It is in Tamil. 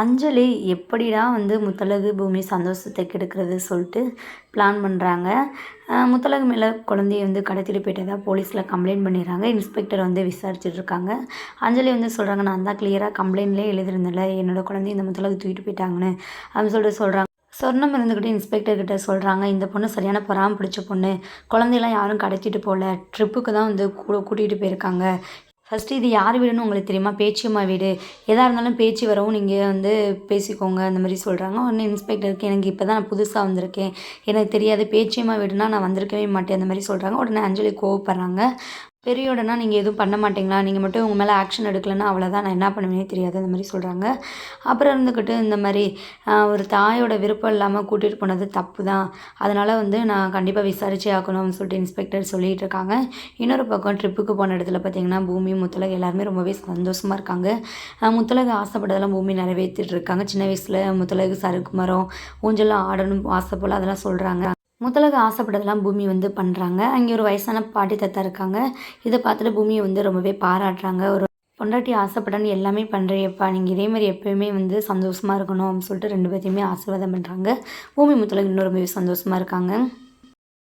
அஞ்சலி எப்படிடா வந்து முத்தழகு பூமி சந்தோஷத்தை கெடுக்கிறது சொல்லிட்டு பிளான் பண்ணுறாங்க முத்தழகு மேலே குழந்தைய வந்து கடத்திட்டு போயிட்டதாக போலீஸில் கம்ப்ளைண்ட் பண்ணிடுறாங்க. இன்ஸ்பெக்டர் வந்து விசாரிச்சுட்டு இருக்காங்க. அஞ்சலி வந்து சொல்கிறாங்க நான் தான் கிளியராக கம்ப்ளைண்ட்லேயே எழுதிருந்தேன்ல என்னோட குழந்தைய இந்த முத்தழகு தூக்கிட்டு போயிட்டாங்கன்னு. அப்படின்னு சொல்லிட்டு சொல்கிறாங்க சொர்ணம் இருந்துக்கிட்டு இன்ஸ்பெக்டர் கிட்ட சொல்கிறாங்க இந்த பொண்ணு சரியான பொறாம பிடிச்ச பொண்ணு. குழந்தையெல்லாம் யாரும் கடத்திட்டு போகல. ட்ரிப்புக்கு தான் வந்து கூட கூட்டிகிட்டு போயிருக்காங்க. ஃபஸ்ட்டு இது யார் வீடுன்னு உங்களுக்கு தெரியுமா? பேச்சியம்மா வீடு. எதாக இருந்தாலும் பேச்சு வரவும் நீங்கள் வந்து பேசிக்கோங்க அந்த மாதிரி சொல்கிறாங்க உடனே இன்ஸ்பெக்டருக்கு எனக்கு இப்போ தான் நான் புதுசாக வந்திருக்கேன். எனக்கு தெரியாது பேச்சியம்மா வீடுனா நான் வந்திருக்கவே மாட்டேன் அந்த மாதிரி சொல்கிறாங்க உடனே அஞ்சலி கோவப்படுறாங்க. பெரியோடனா நீங்கள் எதுவும் பண்ண மாட்டீங்களா? நீங்கள் மட்டும் உங்கள் மேலே ஆக்ஷன் எடுக்கலைன்னா அவ்வளோதான் நான் என்ன பண்ணுவேனே தெரியாது. அந்த மாதிரி சொல்கிறாங்க அப்புறம் இருந்துக்கிட்டு இந்த மாதிரி ஒரு தாயோட விருப்பம் இல்லாமல் கூட்டிகிட்டு போனது தப்பு தான் அதனால் வந்து நான் கண்டிப்பாக விசாரிச்சே ஆக்கணும்னு சொல்லிட்டு இன்ஸ்பெக்டர் சொல்லிகிட்டு இருக்காங்க. இன்னொரு பக்கம் ட்ரிப்புக்கு போன இடத்துல பார்த்திங்கன்னா பூமி முத்தலகு எல்லாருமே ரொம்பவே சந்தோஷமாக இருக்காங்க. முத்தலகு ஆசைப்பட்டதெல்லாம் பூமி நிறைவேற்றிட்டு இருக்காங்க. சின்ன வயசில் முத்தலகு சறுக்கு மரம் ஊஞ்சலாம் ஆடணும் ஆசை போல் அதெல்லாம் சொல்கிறாங்க முத்தலக ஆசைப்பட்டதெல்லாம் பூமி வந்து பண்ணுறாங்க அங்கே ஒரு வயசான பாட்டி தத்தா இருக்காங்க. இதை பார்த்துட்டு பூமியை வந்து ரொம்பவே பாராட்டுறாங்க. ஒரு பொண்டாட்டி ஆசைப்படன்னு எல்லாமே பண்ணுறியப்பா நீங்கள் இதே மாதிரி எப்போயுமே வந்து சந்தோஷமாக இருக்கணும் அப்படின்னு சொல்லிட்டு ரெண்டு பேர்த்தையுமே ஆசீர்வாதம் பண்ணுறாங்க பூமி முத்தலகு இன்னும் ரொம்பவே சந்தோஷமாக இருக்காங்க.